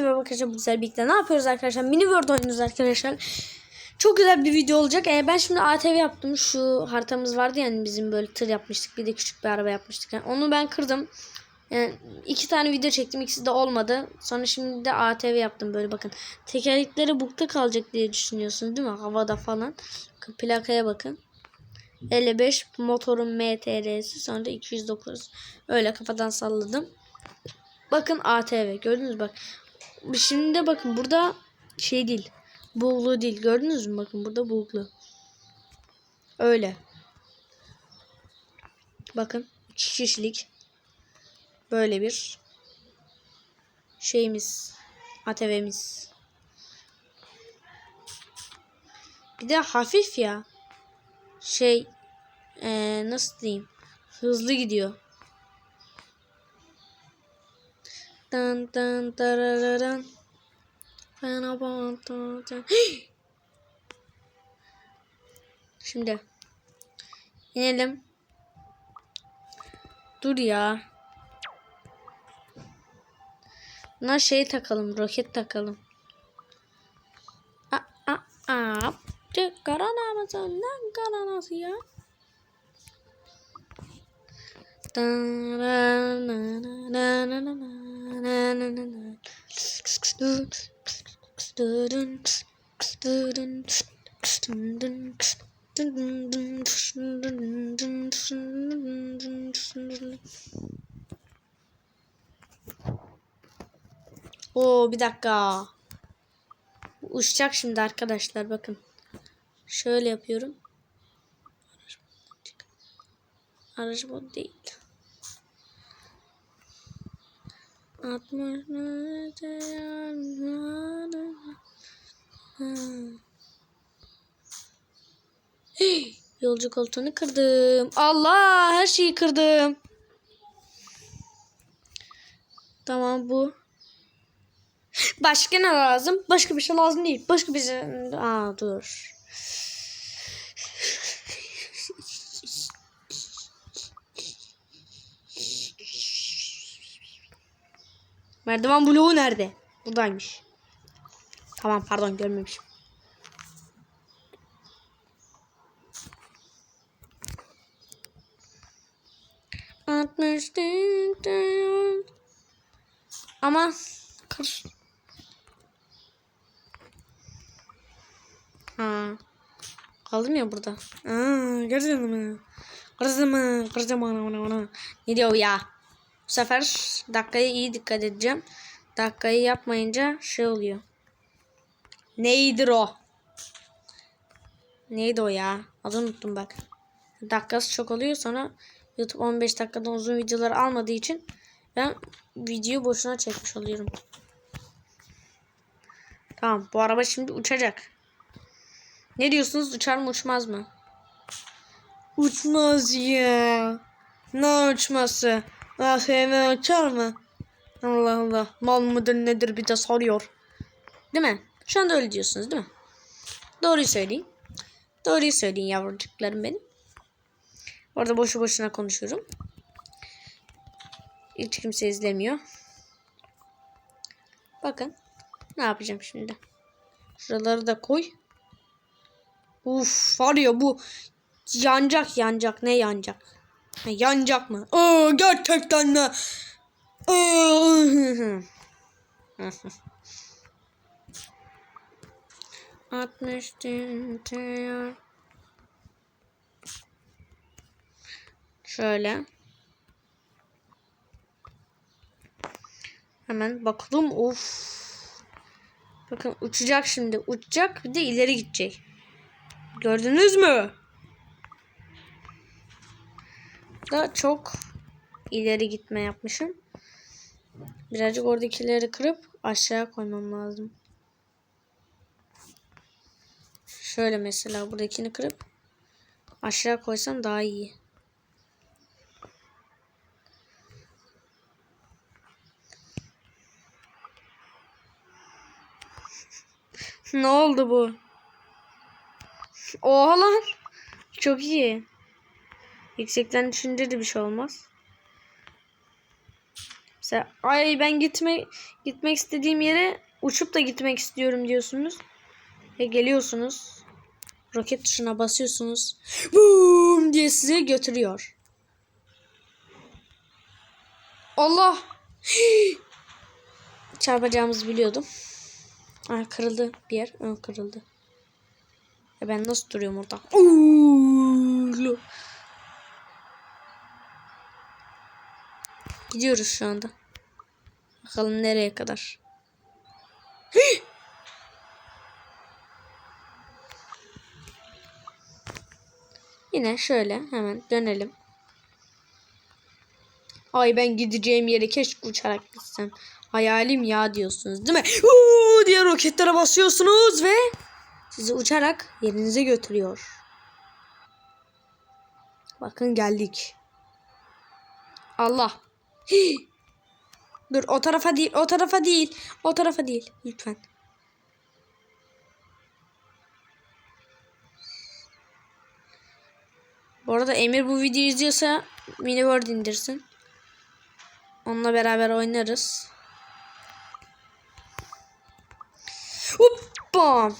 Hepinize merhaba arkadaşlar bu güzel birlikte ne yapıyoruz arkadaşlar? Mini World oynuyoruz arkadaşlar. Çok güzel bir video olacak. Ee, ben şimdi ATV yaptım. Şu haritamız vardı yani bizim böyle tır yapmıştık. Bir de küçük bir araba yapmıştık. Yani onu ben kırdım. Yani iki tane video çektim. ikisi de olmadı. Sonra şimdi de ATV yaptım böyle bakın. Tekerlekleri bukta kalacak diye düşünüyorsunuz değil mi? Havada falan. Bakın plakaya bakın. 55 motorun MTR'si sonra da 209. Öyle kafadan salladım. Bakın ATV gördünüz bak. Şimdi de bakın burada şey değil. Buğulu değil. Gördünüz mü? Bakın burada buğulu. Öyle. Bakın. iki kişilik. Böyle bir şeyimiz. ATV'miz. Bir de hafif ya. Şey ee, nasıl diyeyim? Hızlı gidiyor. Dın dın darararan. Bana bantın. Şimdi inelim. Dur ya. Buna şey takalım, roket takalım. A a a. Karanamazından karanası ya. Oo bir dakika. Uçacak şimdi arkadaşlar bakın. Şöyle yapıyorum. Aracı bu değil. 60 Yolcu koltuğunu kırdım. Allah her şeyi kırdım. Tamam bu. Başka ne lazım? Başka bir şey lazım değil. Başka bir şey... Aa dur. Merdiven bloğu nerede? Buradaymış. Tamam pardon görmemişim. Ama kır. Ha. Kaldım ya burada. Aa, gördün mü? Kırdım mı? Kırdım mı? Ne diyor ya? Bu sefer dakikaya iyi dikkat edeceğim. Dakikayı yapmayınca şey oluyor. Neydir o? Neydi o ya? Adını unuttum bak. Dakikası çok oluyor sonra YouTube 15 dakikadan uzun videoları almadığı için ben videoyu boşuna çekmiş oluyorum. Tamam bu araba şimdi uçacak. Ne diyorsunuz uçar mı uçmaz mı? Uçmaz ya. Ne uçması? AFM uçar mı? Allah Allah. Mal mıdır nedir bir de soruyor. Değil mi? Şu anda öyle diyorsunuz değil mi? Doğruyu söyleyin. Doğruyu söyleyin yavrucuklarım benim. Orada boşu boşuna konuşuyorum. Hiç kimse izlemiyor. Bakın. Ne yapacağım şimdi? Şuraları da koy. Uf var ya bu yanacak yanacak. Ne yanacak? Yanacak mı? Aa, gerçekten mi? Altmış Şöyle. Hemen bakalım. Of. Bakın uçacak şimdi. Uçacak bir de ileri gidecek. Gördünüz mü? Da çok ileri gitme yapmışım. Birazcık oradakileri kırıp aşağıya koymam lazım. Şöyle mesela buradakini kırıp aşağı koysam daha iyi. ne oldu bu? Oha lan. Çok iyi. Yüksekten düşünce de bir şey olmaz. Mesela ay ben gitme gitmek istediğim yere uçup da gitmek istiyorum diyorsunuz. Ve geliyorsunuz. Roket tuşuna basıyorsunuz. Boom diye sizi götürüyor. Allah! Çarpacağımızı biliyordum. Ay kırıldı bir yer. Ön kırıldı. Ya ben nasıl duruyorum orada? Uuu. Gidiyoruz şu anda. Bakalım nereye kadar. Yine şöyle hemen dönelim. Ay ben gideceğim yere keşke uçarak gitsem. Hayalim ya diyorsunuz değil mi? Uuu diye roketlere basıyorsunuz ve sizi uçarak yerinize götürüyor. Bakın geldik. Allah. Hii. Dur o tarafa değil, o tarafa değil, o tarafa değil lütfen. Bu arada Emir bu videoyu izliyorsa mini word indirsin. Onunla beraber oynarız. Hoppa.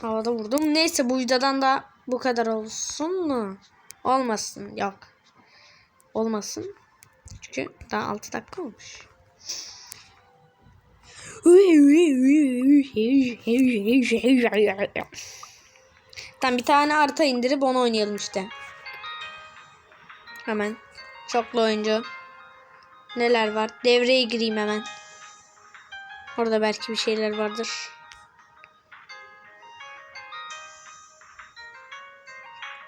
Havada vurdum. Neyse bu videodan da bu kadar olsun mu? Olmasın. Yok. Olmasın. Çünkü daha 6 dakika olmuş. Tam bir tane harita indirip onu oynayalım işte. Hemen. Çoklu oyuncu. Neler var? Devreye gireyim hemen. Orada belki bir şeyler vardır.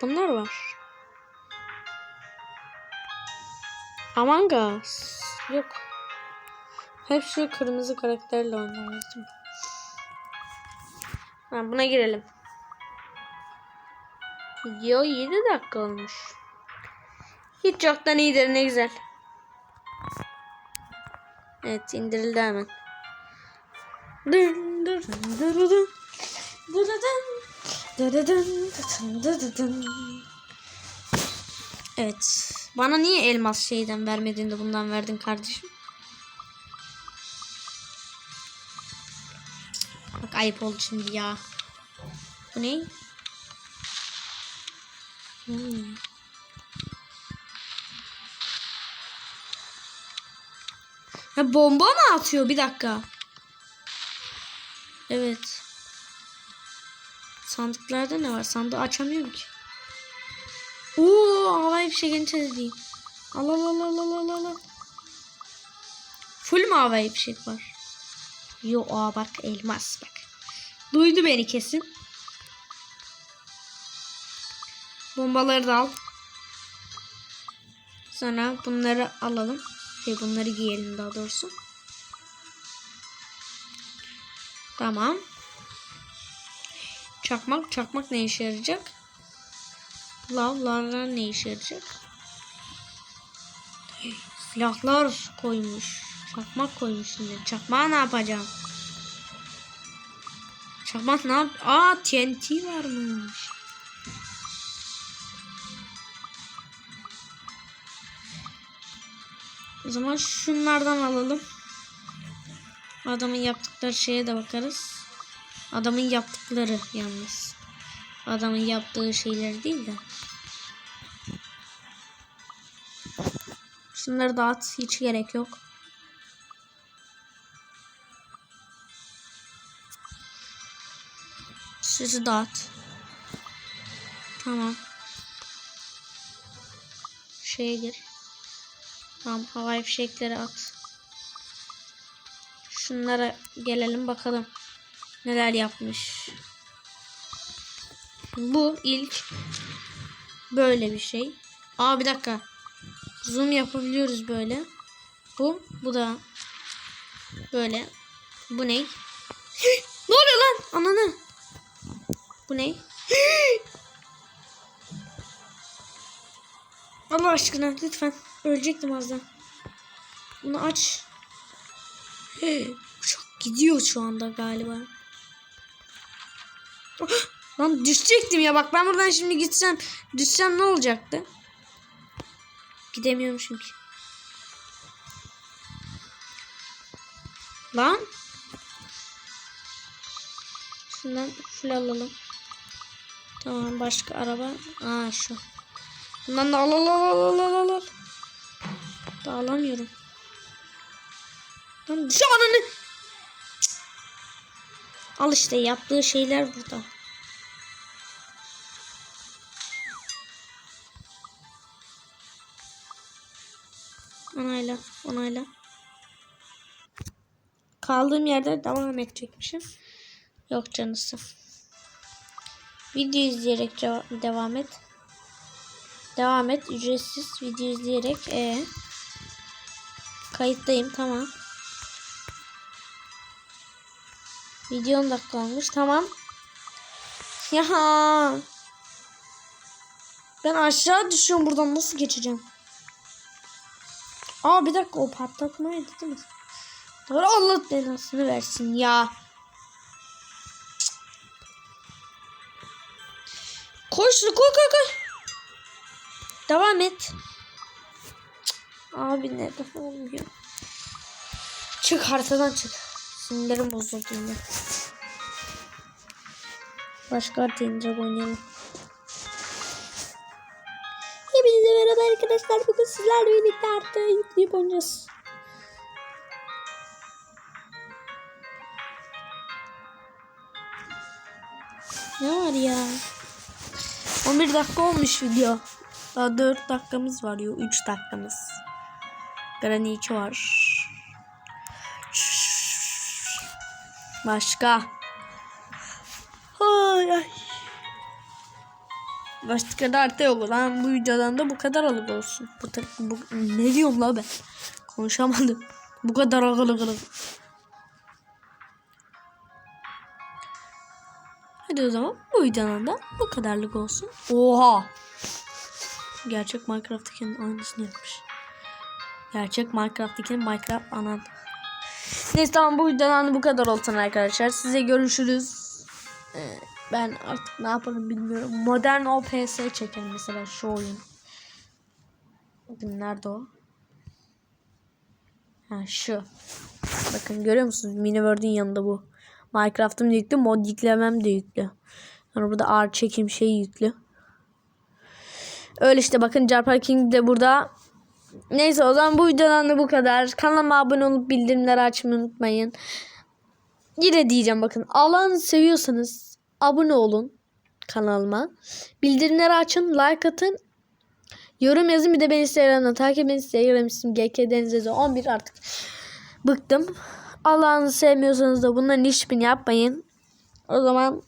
Bunlar var. Among Us. Yok. Hep şu kırmızı karakterle mi? Ha, buna girelim. Yo 7 dakika olmuş. Hiç yoktan iyidir ne güzel. Evet indirildi hemen. Evet. Bana niye elmas şeyden vermedin de bundan verdin kardeşim? Bak ayıp oldu şimdi ya. Bu ne? Hmm. Ha bomba mı atıyor? Bir dakika. Evet. Sandıklarda ne var? Sandığı açamıyorum ki. Oo, havai fişeğin değil. Allah Allah Allah Allah Allah Allah. Full mu havai fişek var? Yo aa bak elmas bak. Duydu beni kesin. Bombaları da al. Sonra bunları alalım. Şey bunları giyelim daha doğrusu. Tamam. Çakmak. Çakmak ne işe yarayacak? Lavlarla ne işe yarayacak? Silahlar koymuş. Çakmak koymuş şimdi. Çakmağı ne yapacağım? Çakmak ne yap? Aa TNT varmış. O zaman şunlardan alalım. Adamın yaptıkları şeye de bakarız. Adamın yaptıkları yalnız. Adamın yaptığı şeyler değil de. Şunları dağıt. Hiç gerek yok. Sizi dağıt. Tamam. Şeye gir. Tamam havai fişekleri at. Şunlara gelelim bakalım. Neler yapmış. Bu ilk böyle bir şey. Aa bir dakika. Zoom yapabiliyoruz böyle. Bu bu da böyle. Bu ne? ne oluyor lan? Ananı. Bu ne? Allah aşkına lütfen. Ölecektim az daha. Bunu aç. Uçak gidiyor şu anda galiba. Lan düşecektim ya bak ben buradan şimdi gitsem düşsem ne olacaktı? Gidemiyormuşum ki. Lan. Şundan full alalım. Tamam başka araba. Aa şu. Bundan da al al al al al al. Da alamıyorum. Lan şu ananı. Al işte yaptığı şeyler burada. Onayla, onayla. Kaldığım yerde devam edecekmişim. Yok canısı. Video izleyerek devam et. Devam et. Ücretsiz video izleyerek. E Kayıttayım. Tamam. Video 10 dakika olmuş. Tamam. Ya. Ben aşağı düşüyorum buradan. Nasıl geçeceğim? Aa bir dakika o patlatmaydı değil? Doğru Allah belasını versin ya. Koş koy koy koy. Devam et. Abi neden olmuyor? Çık haritadan çık. Sinirlerim bozuldu yine. Başka harita oynayalım. Arkadaşlar. Bugün sizlerle birlikte harita yükleyip oynayacağız. Ne var ya? 11 dakika olmuş video. Daha 4 dakikamız var yo 3 dakikamız. Granny 2 var. Başka. Ay ay. Başka da yok lan. Bu videodan da bu kadar alık olsun. Bu, bu ne diyorum la ben? Konuşamadım. Bu kadar akıllı kılık. Hadi o zaman bu videonun da bu kadarlık olsun. Oha. Gerçek Minecraft'takinin aynısını yapmış. Gerçek Minecraft'takinin Minecraft anan. Neyse tamam bu videodan da bu kadar olsun arkadaşlar. Size görüşürüz. Ee, ben artık ne yaparım bilmiyorum. Modern OPS çekelim mesela şu oyun. Bakın nerede o? Ha şu. Bakın görüyor musunuz? Miniworld'in yanında bu. Minecraft'ım yüklü. Mod yüklemem de yüklü. Sonra burada ağır çekim şeyi yüklü. Öyle işte bakın Jar King de burada. Neyse o zaman bu videodan da bu kadar. Kanalıma abone olup bildirimleri açmayı unutmayın. Yine diyeceğim bakın. Alan seviyorsanız abone olun kanalıma. Bildirimleri açın, like atın. Yorum yazın bir de beni Instagram'dan takip edin. Instagram isim GKDenizde 11 artık. Bıktım. Allah'ını sevmiyorsanız da bunların hiçbirini yapmayın. O zaman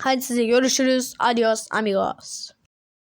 hadi size görüşürüz. Adios amigos.